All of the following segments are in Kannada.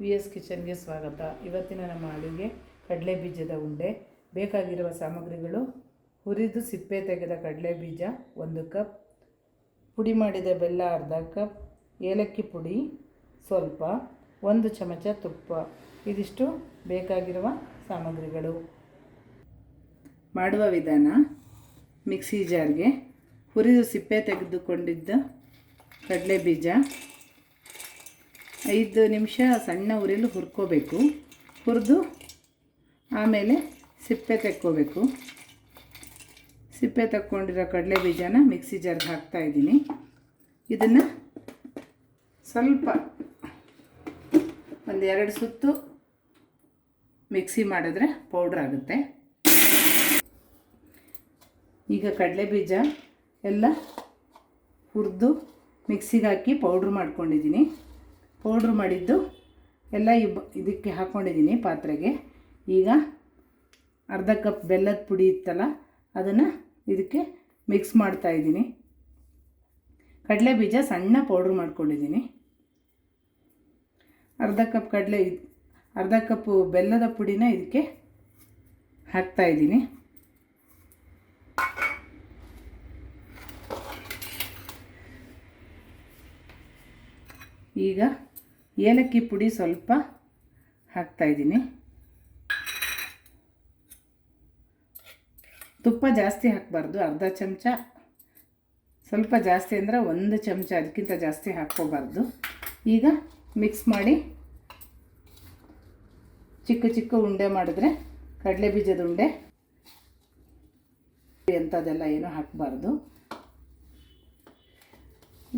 ವಿ ಎಸ್ ಕಿಚನ್ಗೆ ಸ್ವಾಗತ. ಇವತ್ತಿನ ನಮ್ಮ ಅಡುಗೆ ಕಡಲೆ ಬೀಜದ ಉಂಡೆ. ಬೇಕಾಗಿರುವ ಸಾಮಗ್ರಿಗಳು ಹುರಿದು ಸಿಪ್ಪೆ ತೆಗೆದ ಕಡಲೆ ಬೀಜ ಒಂದು ಕಪ್, ಪುಡಿ ಮಾಡಿದ ಬೆಲ್ಲ ಅರ್ಧ ಕಪ್, ಏಲಕ್ಕಿ ಪುಡಿ ಸ್ವಲ್ಪ, ಒಂದು ಚಮಚ ತುಪ್ಪ. ಇದಿಷ್ಟು ಬೇಕಾಗಿರುವ ಸಾಮಗ್ರಿಗಳು. ಮಾಡುವ ವಿಧಾನ, ಮಿಕ್ಸಿ ಜಾರ್ಗೆ ಹುರಿದು ಸಿಪ್ಪೆ ತೆಗೆದುಕೊಂಡಿದ್ದ ಕಡಲೆ ಬೀಜ ಐದು ನಿಮಿಷ ಸಣ್ಣ ಉರಿಯಲ್ಲಿ ಹುರ್ಕೋಬೇಕು. ಹುರಿದು ಆಮೇಲೆ ಸಿಪ್ಪೆ ತೆಕ್ಕೋಬೇಕು. ಸಿಪ್ಪೆ ತಕ್ಕೊಂಡಿರೋ ಕಡಲೆ ಬೀಜನ ಮಿಕ್ಸಿ ಜಾರ್ಗೆ ಹಾಕ್ತಾಯಿದ್ದೀನಿ ಇದನ್ನು ಸ್ವಲ್ಪ ಒಂದು ಎರಡು ಸುತ್ತು ಮಿಕ್ಸಿ ಮಾಡಿದ್ರೆ ಪೌಡ್ರ್ ಆಗುತ್ತೆ. ಈಗ ಕಡಲೆ ಬೀಜ ಎಲ್ಲ ಹುರಿದು ಮಿಕ್ಸಿಗೆ ಹಾಕಿ ಪೌಡ್ರ್ ಮಾಡ್ಕೊಂಡಿದ್ದೀನಿ. ಪೌಡ್ರ್ ಮಾಡಿದ್ದು ಎಲ್ಲ ಇದಕ್ಕೆ ಹಾಕ್ಕೊಂಡಿದ್ದೀನಿ ಪಾತ್ರೆಗೆ. ಈಗ ಅರ್ಧ ಕಪ್ ಬೆಲ್ಲದ ಪುಡಿ ಇತ್ತಲ್ಲ, ಅದನ್ನು ಇದಕ್ಕೆ ಮಿಕ್ಸ್ ಮಾಡ್ತಾಯಿದ್ದೀನಿ ಕಡಲೆ ಬೀಜ ಸಣ್ಣ ಪೌಡ್ರ್ ಮಾಡ್ಕೊಂಡಿದ್ದೀನಿ. ಅರ್ಧ ಕಪ್ ಕಡಲೆ ಅರ್ಧ ಕಪ್ಪು ಬೆಲ್ಲದ ಪುಡಿನ ಇದಕ್ಕೆ ಹಾಕ್ತಾಯಿದ್ದೀನಿ ಈಗ ಏಲಕ್ಕಿ ಪುಡಿ ಸ್ವಲ್ಪ ಹಾಕ್ತಾಯಿದ್ದೀನಿ ತುಪ್ಪ ಜಾಸ್ತಿ ಹಾಕಬಾರ್ದು, ಅರ್ಧ ಚಮಚ. ಸ್ವಲ್ಪ ಜಾಸ್ತಿ ಅಂದರೆ ಒಂದು ಚಮಚ, ಅದಕ್ಕಿಂತ ಜಾಸ್ತಿ ಹಾಕ್ಕೋಬಾರ್ದು. ಈಗ ಮಿಕ್ಸ್ ಮಾಡಿ ಚಿಕ್ಕ ಚಿಕ್ಕ ಉಂಡೆ ಮಾಡಿದ್ರೆ ಕಡಲೆ ಬೀಜದ ಉಂಡೆ ಅಂಥದ್ದೆಲ್ಲ ಏನೂ ಹಾಕಬಾರ್ದು.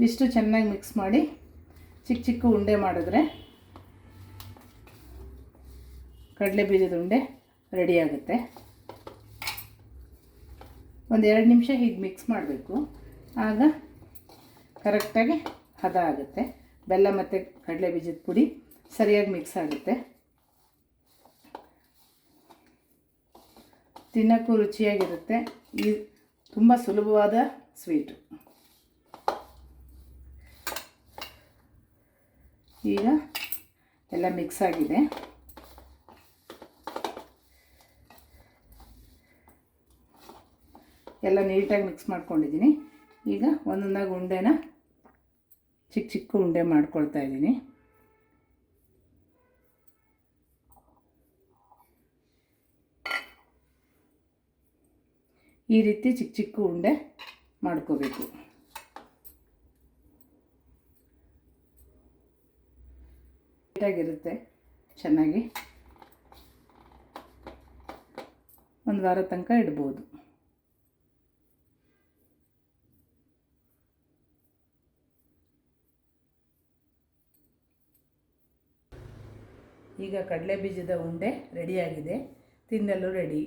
ಇಷ್ಟು ಚೆನ್ನಾಗಿ ಮಿಕ್ಸ್ ಮಾಡಿ ಚಿಕ್ಕ ಚಿಕ್ಕ ಉಂಡೆ ಮಾಡಿದ್ರೆ ಕಡಲೆ ಬೀಜದ ಉಂಡೆ ರೆಡಿ ಆಗುತ್ತೆ. ಒಂದು ಎರಡು ನಿಮಿಷ ಹೀಗೆ ಮಿಕ್ಸ್ ಮಾಡಬೇಕು. ಆಗ ಕರೆಕ್ಟಾಗಿ ಹದ ಆಗುತ್ತೆ. ಬೆಲ್ಲ ಮತ್ತು ಕಡಲೆ ಬೀಜದ ಪುಡಿ ಸರಿಯಾಗಿ ಮಿಕ್ಸ್ ಆಗುತ್ತೆ. ತಿನ್ನೋಕ್ಕೂ ರುಚಿಯಾಗಿರುತ್ತೆ. ಈ ತುಂಬ ಸುಲಭವಾದ ಸ್ವೀಟು ಈಗ ಎಲ್ಲ ಮಿಕ್ಸ್ ಆಗಿದೆ. ಎಲ್ಲ ನೀಟಾಗಿ ಮಿಕ್ಸ್ ಮಾಡ್ಕೊಂಡಿದ್ದೀನಿ. ಈಗ ಒಂದೊಂದಾಗಿ ಉಂಡೆನ ಚಿಕ್ಕ ಚಿಕ್ಕ ಉಂಡೆ ಮಾಡ್ಕೊಳ್ತಾ ಇದ್ದೀನಿ. ಈ ರೀತಿ ಚಿಕ್ಕ ಚಿಕ್ಕ ಉಂಡೆ ಮಾಡ್ಕೋಬೇಕು. ನೀಟಾಗಿರುತ್ತೆ ಚೆನ್ನಾಗಿ. ಒಂದು ವಾರ ತನಕ ಇಡ್ಬೋದು. ಈಗ ಕಡಲೆ ಬೀಜದ ಉಂಡೆ ರೆಡಿಯಾಗಿದೆ ತಿನ್ನಲು ರೆಡಿ